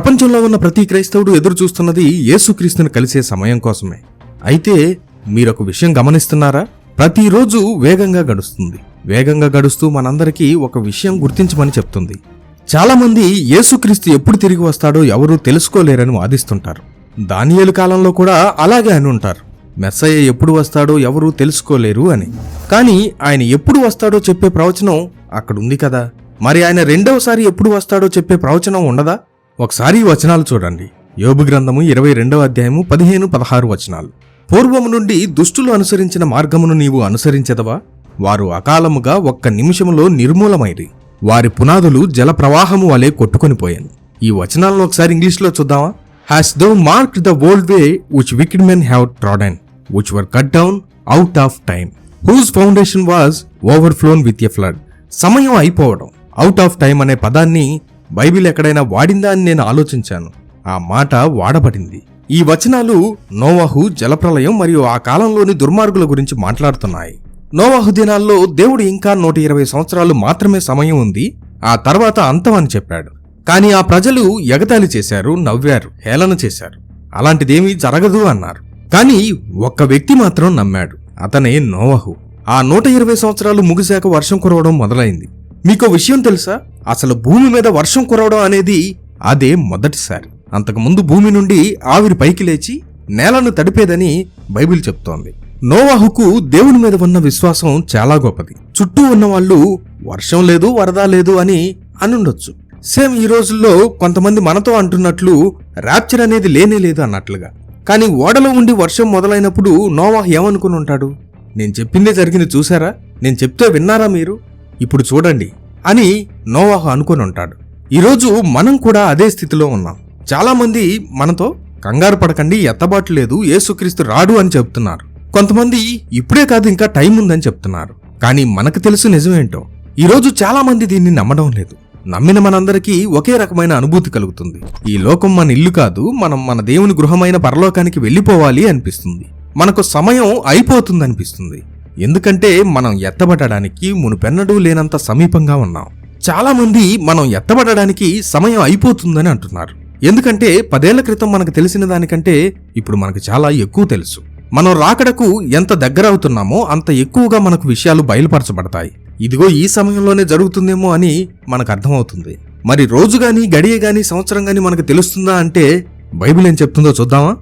ప్రపంచంలో ఉన్న ప్రతి క్రైస్తవుడు ఎదురు చూస్తున్నది యేసుక్రీస్తుని కలిసే సమయం కోసమే. అయితే మీరొక విషయం గమనిస్తున్నారా? ప్రతిరోజు వేగంగా గడుస్తుంది. వేగంగా గడుస్తూ మనందరికీ ఒక విషయం గుర్తించమని చెప్తుంది. చాలామంది యేసుక్రీస్తు ఎప్పుడు తిరిగి వస్తాడో ఎవరూ తెలుసుకోలేరని వాదిస్తుంటారు. దానియేలు కాలంలో కూడా అలాగే అని ఉంటారు. మెస్సయ్య ఎప్పుడు వస్తాడో ఎవరూ తెలుసుకోలేరు అని. కానీ ఆయన ఎప్పుడు వస్తాడో చెప్పే ప్రవచనం అక్కడ ఉంది కదా? మరి ఆయన రెండవసారి ఎప్పుడు వస్తాడో చెప్పే ప్రవచనం ఉండదా? ఒకసారి ఈ వచనాలు చూడండి. యోబు గ్రంథము ఇరవై రెండవ అధ్యాయము పదిహేను పదహారు వచనాలు. పూర్వము నుండి దుష్టులు అనుసరించిన మార్గమును నీవు అనుసరించదవా? వారు అకాలముగా ఒక్క నిమిషములో నిర్మూలమైరి. వారి పునాదులు జల ప్రవాహము వలె కొట్టుకొనిపోయాను ఈ వచనాలను ఒకసారి ఇంగ్లీష్లో చూద్దామా? Has though mark the world way which wicked men have trodden which were cut down out of time whose foundation was overflown with a flood సమయం అయిపోవడం అవుట్ ఆఫ్ టైం అనే పదాన్ని బైబిల్ ఎక్కడైనా వాడిందా అని నేను ఆలోచించాను. ఆ మాట వాడబడింది. ఈ వచనాలు నోవాహు జలప్రలయం మరియు ఆ కాలంలోని దుర్మార్గుల గురించి మాట్లాడుతున్నాయి. నోవాహు దినాల్లో దేవుడు ఇంకా నూట ఇరవై సంవత్సరాలు మాత్రమే సమయం ఉంది. ఆ తర్వాత అంతం అని చెప్పాడు. కానీ ఆ ప్రజలు ఎగతాళి చేశారు నవ్వారు హేళన చేశారు. అలాంటిదేమీ జరగదు అన్నారు. కానీ ఒక్క వ్యక్తి మాత్రం నమ్మాడు. అతనే నోవహు. ఆ నూట ఇరవై సంవత్సరాలు ముగిశాక వర్షం కురవడం మొదలైంది. మీకో విషయం తెలుసా? అసలు భూమి మీద వర్షం కురవడం అనేది అదే మొదటిసారి. అంతకుముందు భూమి నుండి ఆవిరి పైకి లేచి నేలను తడిపేదని బైబిల్ చెప్తోంది. నోవాహుకు దేవుని మీద ఉన్న విశ్వాసం చాలా గొప్పది. చుట్టూ ఉన్న వాళ్ళు వర్షం లేదు వరద లేదు అని అనుండొచ్చు. సేమ్ ఈ రోజుల్లో కొంతమంది మనతో అంటున్నట్లు ర్యాప్చర్ అనేది లేనే లేదు అన్నట్లుగా. కానీ ఓడలో ఉండి వర్షం మొదలైనప్పుడు నోవాహ్ ఏమనుకుని ఉంటాడు? నేను చెప్పిందే జరిగింది చూసారా? నేను చెప్తే విన్నారా మీరు? ఇప్పుడు చూడండి. అని నోవాహు అనుకుని ఉంటాడు. ఈరోజు మనం కూడా అదే స్థితిలో ఉన్నాం. చాలామంది మనతో కంగారు పడకండి ఎత్తబాటు లేదు ఏసుక్రీస్తు రాడు అని చెప్తున్నారు. కొంతమంది ఇప్పుడే కాదు ఇంకా టైం ఉందని చెప్తున్నారు. కానీ మనకు తెలుసు నిజమేంటో ఈరోజు చాలామంది దీన్ని నమ్మడం లేదు. నమ్మిన మనందరికీ ఒకే రకమైన అనుభూతి కలుగుతుంది. ఈ లోకం మన ఇల్లు కాదు మనం మన దేవుని గృహమైన పరలోకానికి వెళ్ళిపోవాలి అనిపిస్తుంది. మనకు సమయం అయిపోతుంది అనిపిస్తుంది ఎందుకంటే మనం ఎత్తబడడానికి మునుపెన్నడూ లేనంత సమీపంగా ఉన్నాం. చాలామంది మనం ఎత్తబడడానికి సమయం అయిపోతుందని అంటున్నారు. ఎందుకంటే పదేళ్ళ క్రితం మనకు తెలిసిన దానికంటే ఇప్పుడు మనకు చాలా ఎక్కువ తెలుసు. మనం రాకడకు ఎంత దగ్గర అవుతున్నామో అంత ఎక్కువగా మనకు విషయాలు బయలుపరచబడతాయి. ఇదిగో ఈ సమయంలోనే జరుగుతుందేమో అని మనకు అర్థమవుతుంది. మరి రోజు గాని గడియ గాని సంవత్సరం గాని మనకు తెలుస్తుందా అంటే బైబిల్ ఏం చెప్తుందో చూద్దామా?